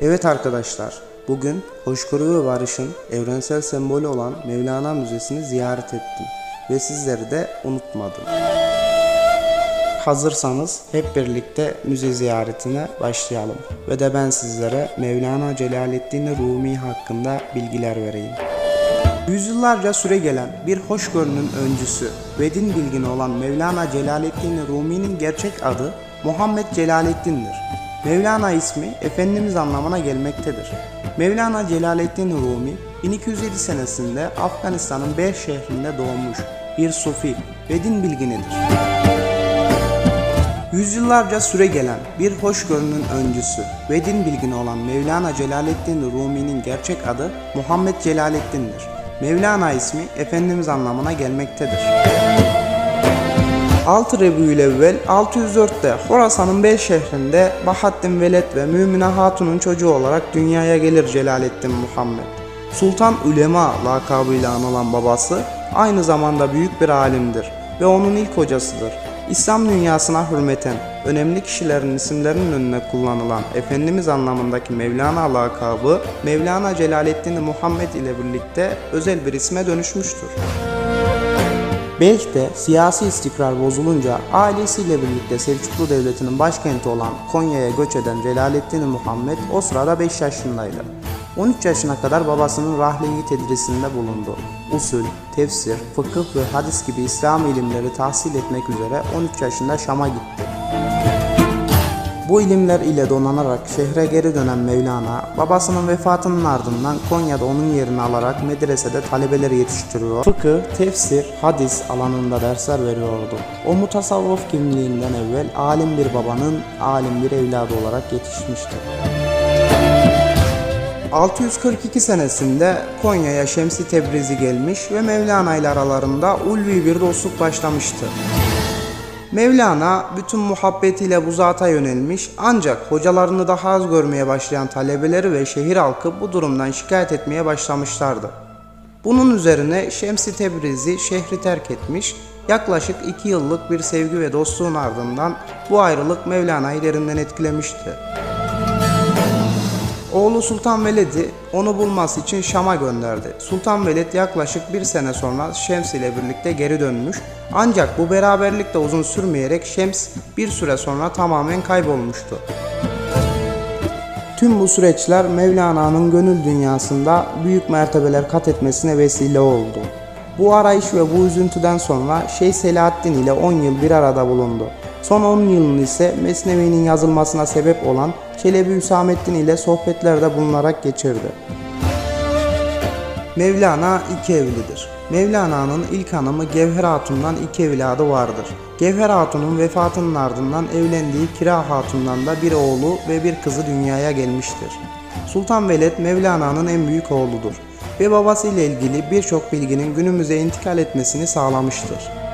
Evet arkadaşlar, bugün hoşgörü ve barışın evrensel sembolü olan Mevlana Müzesi'ni ziyaret ettim ve sizleri de unutmadım. Hazırsanız hep birlikte müze ziyaretine başlayalım ve de ben sizlere Mevlana Celaleddin Rumi hakkında bilgiler vereyim. Yüzyıllarca süre gelen bir hoşgörünün öncüsü ve din bilgini olan Mevlana Celaleddin Rumi'nin gerçek adı Muhammed Celaleddin'dir. Mevlana ismi Efendimiz anlamına gelmektedir. Mevlana Celaleddin Rumi 1207 senesinde Afganistan'ın Behr şehrinde doğmuş bir sufi ve din bilginidir. Yüzyıllarca süre gelen bir hoşgörünün öncüsü ve din bilgini olan Mevlana Celaleddin Rumi'nin gerçek adı Muhammed Celaleddin'dir. Mevlana ismi Efendimiz anlamına gelmektedir. 6 Rebü'l-Evvel 604'te Horasan'ın Bel şehrinde Bahattin Veled ve Mümine Hatun'un çocuğu olarak dünyaya gelir Celaleddin Muhammed. Sultan Ülema lakabıyla anılan babası aynı zamanda büyük bir alimdir ve onun ilk hocasıdır. İslam dünyasına hürmeten önemli kişilerin isimlerinin önüne kullanılan Efendimiz anlamındaki Mevlana lakabı Mevlana Celaleddin Muhammed ile birlikte özel bir isme dönüşmüştür. Belki siyasi istikrar bozulunca ailesiyle birlikte Selçuklu Devleti'nin başkenti olan Konya'ya göç eden Celaleddin Muhammed o sırada 5 yaşındaydı. 13 yaşına kadar babasının rahleyi tedrisinde bulundu. Usul, tefsir, fıkıh ve hadis gibi İslam ilimleri tahsil etmek üzere 13 yaşında Şam'a gitti. Bu ilimler ile donanarak şehre geri dönen Mevlana, babasının vefatının ardından Konya'da onun yerini alarak medresede talebeleri yetiştiriyor. Fıkıh, tefsir, hadis alanında dersler veriyordu. O mutasavvıf kimliğinden evvel alim bir babanın alim bir evladı olarak yetişmişti. 642 senesinde Konya'ya Şemsi Tebrizi gelmiş ve Mevlana ile aralarında ulvi bir dostluk başlamıştı. Mevlana bütün muhabbetiyle bu zata yönelmiş ancak hocalarını daha az görmeye başlayan talebeleri ve şehir halkı bu durumdan şikayet etmeye başlamışlardı. Bunun üzerine Şemsi Tebrizi şehri terk etmiş, yaklaşık iki yıllık bir sevgi ve dostluğun ardından bu ayrılık Mevlana'yı derinden etkilemişti. Oğlu Sultan Veled'i onu bulması için Şam'a gönderdi. Sultan Veled yaklaşık bir sene sonra Şems ile birlikte geri dönmüş. Ancak bu beraberlik de uzun sürmeyerek Şems bir süre sonra tamamen kaybolmuştu. Tüm bu süreçler Mevlana'nın gönül dünyasında büyük mertebeler kat etmesine vesile oldu. Bu arayış ve bu üzüntüden sonra Şeyh Selahaddin ile 10 yıl bir arada bulundu. Son 10 yılını ise Mesnevi'nin yazılmasına sebep olan Çelebi Hüsamettin ile sohbetlerde bulunarak geçirdi. Mevlana iki evlidir. Mevlana'nın ilk hanımı Gevher Hatun'dan iki evladı vardır. Gevher Hatun'un vefatının ardından evlendiği Kira Hatun'dan da bir oğlu ve bir kızı dünyaya gelmiştir. Sultan Veled Mevlana'nın en büyük oğludur ve babasıyla ilgili birçok bilginin günümüze intikal etmesini sağlamıştır.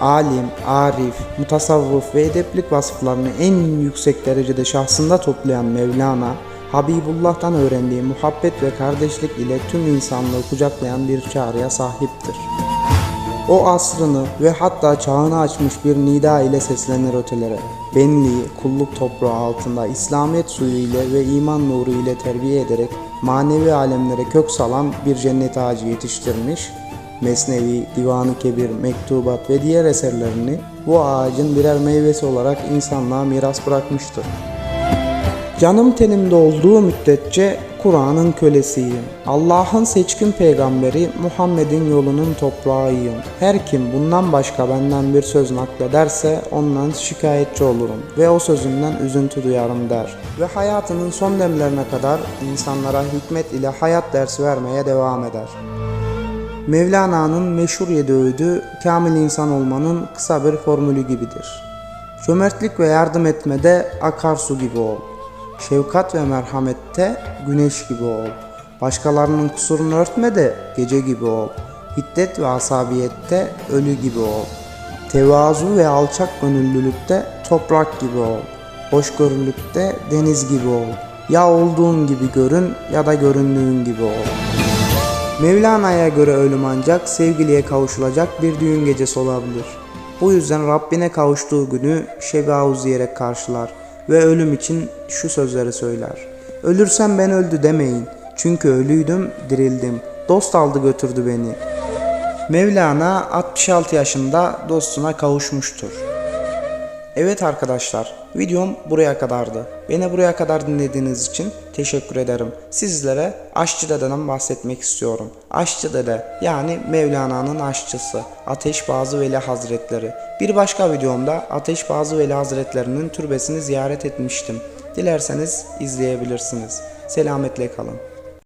Alim, arif, mutasavvıf ve edeplik vasıflarını en yüksek derecede şahsında toplayan Mevlana, Habibullah'tan öğrendiği muhabbet ve kardeşlik ile tüm insanlığı kucaklayan bir çağrıya sahiptir. O asrını ve hatta çağını açmış bir nida ile seslenir ötelere. Benliği, kulluk toprağı altında İslamiyet suyu ile ve iman nuru ile terbiye ederek manevi alemlere kök salan bir cennet ağacı yetiştirmiş, Mesnevi, Divan-ı Kebir, Mektubat ve diğer eserlerini bu ağacın birer meyvesi olarak insanlığa miras bırakmıştır. Canım tenimde olduğu müddetçe Kur'an'ın kölesiyim. Allah'ın seçkin peygamberi Muhammed'in yolunun toprağıyım. Her kim bundan başka benden bir söz naklederse ondan şikayetçi olurum ve o sözünden üzüntü duyarım der. Ve hayatının son demlerine kadar insanlara hikmet ile hayat dersi vermeye devam eder. Mevlana'nın meşhur yedi öğüdü kamil insan olmanın kısa bir formülü gibidir. Cömertlik ve yardım etmede akarsu gibi ol. Şefkat ve merhamette güneş gibi ol. Başkalarının kusurunu örtme de gece gibi ol. Hiddet ve asabiyette ölü gibi ol. Tevazu ve alçak gönüllülükte toprak gibi ol. Hoşgörülükte deniz gibi ol. Ya olduğun gibi görün ya da göründüğün gibi ol. Mevlana'ya göre ölüm ancak sevgiliye kavuşulacak bir düğün gecesi olabilir. Bu yüzden Rabbine kavuştuğu günü şebi diyerek karşılar ve ölüm için şu sözleri söyler. Ölürsem ben öldü demeyin. Çünkü ölüydüm, dirildim. Dost aldı götürdü beni. Mevlana 66 yaşında dostuna kavuşmuştur. Evet arkadaşlar, videom buraya kadardı. Beni buraya kadar dinlediğiniz için teşekkür ederim. Sizlere Aşçı Dede'den bahsetmek istiyorum. Aşçı Dede yani Mevlana'nın aşçısı Ateşbazı Veli Hazretleri. Bir başka videomda Ateşbazı Veli Hazretlerinin türbesini ziyaret etmiştim. Dilerseniz izleyebilirsiniz. Selametle kalın.